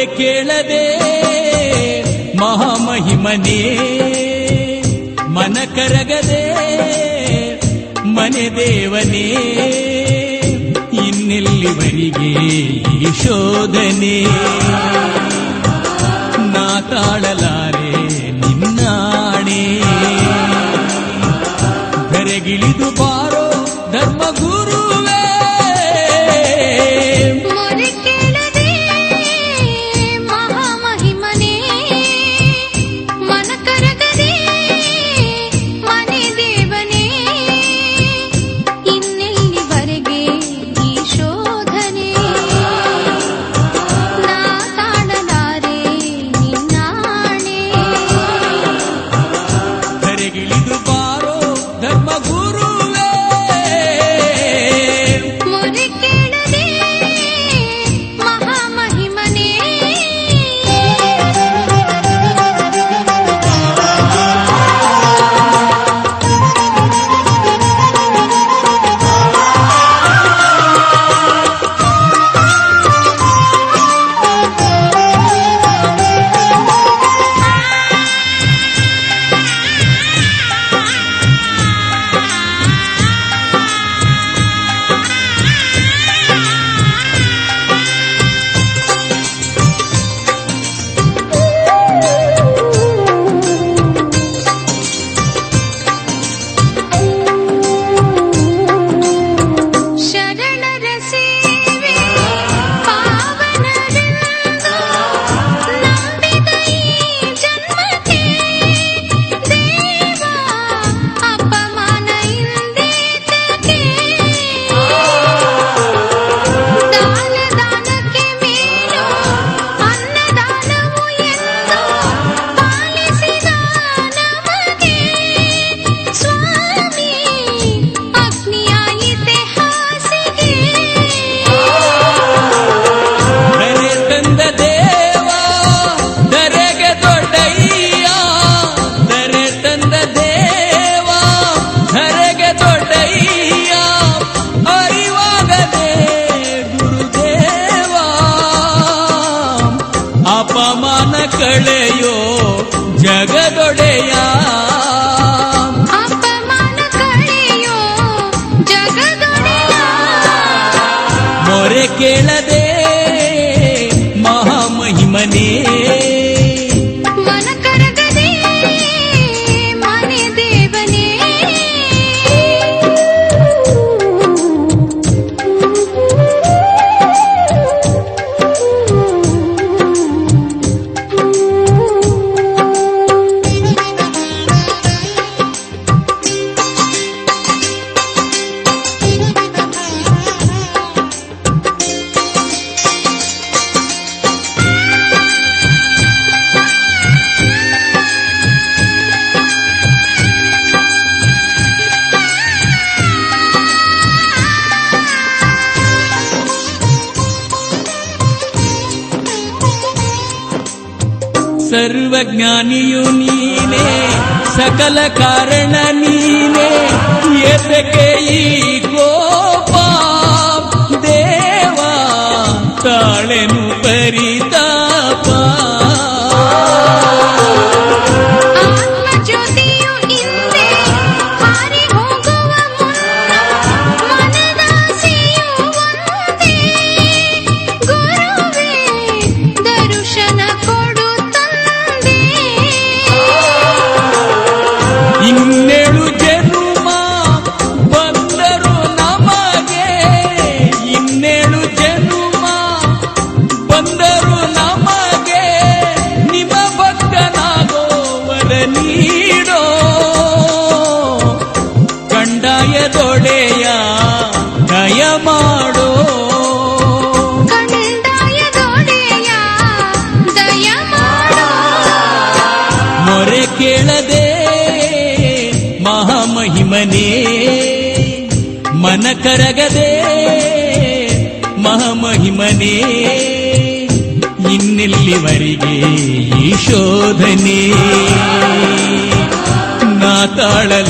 ಕೊರತೆ ಕೇಳದೆ ಮಹಾಮಹಿಮನೆ, ಮನ ಕರಗದೆ ಮನೆ ದೇವನೇ ಇನ್ನೆಲ್ಲಿವರಿಗೆ ಈ ಶೋಧನೆ? ನಾ ತಾಳಲಾರೆ ನಿನ್ನಾಣೆ. ಧರೆಗಿಳಿದು ಬಾರೋ ಧರ್ಮಗುರು ಜಗದೊಡೆಯ. ಮೊರೆ ಕೇಳದೆ ಮಹಾಮಹಿಮನೇ. ಸರ್ವಜ್ಞಾನಿಯು ನೀನೇ ಸಕಲ ಕಾರಣ ನೀನೇ ಏತಕ್ಕೆ ಈ ಕರುಣೆಯ ದಯ ಮಾಡೋ. ಮೊರೆ ಕೇಳದೆ ಮಹಾಮಹಿಮನೇ ಮನ ಕರಗದೆ ಮಹಾಮಹಿಮನೇ ಇನ್ನೆಲ್ಲಿವರೆಗೆ ಈ ಶೋಧನೆ? ನಾ ತಾಳಲ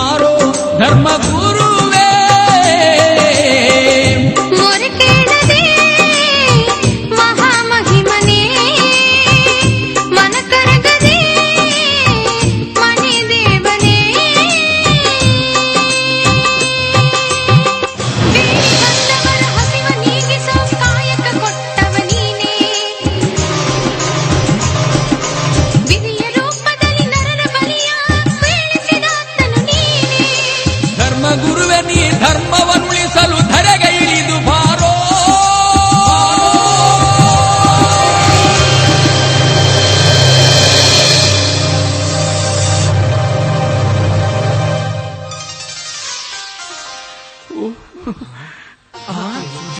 armadura.